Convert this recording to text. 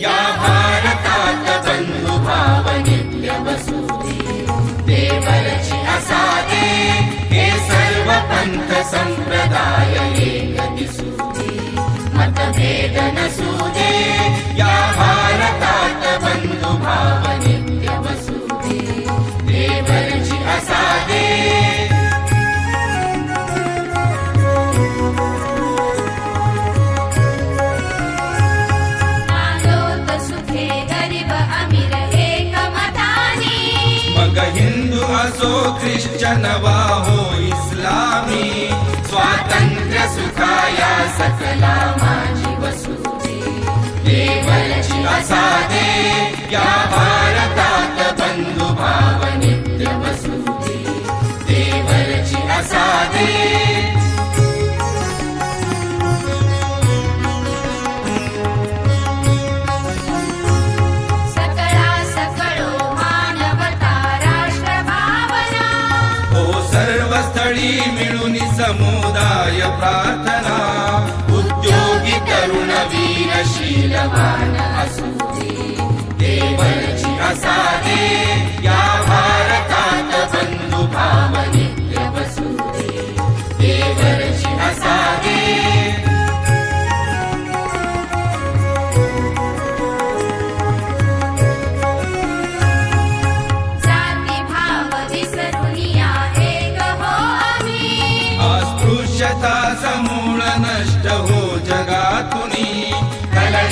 या भारतात असो ख्रिश्चन वा हो इस्लामी. स्वातंत्र्य सुखाया सकला माझी वसुदे देवची असादे या भारतात बंधुभाव नित्य वसुदे देवरची असादे सर्वस्थळी मिळून समुदाय प्रार्थना. उद्योगी तरुण वीरशील असू दे असा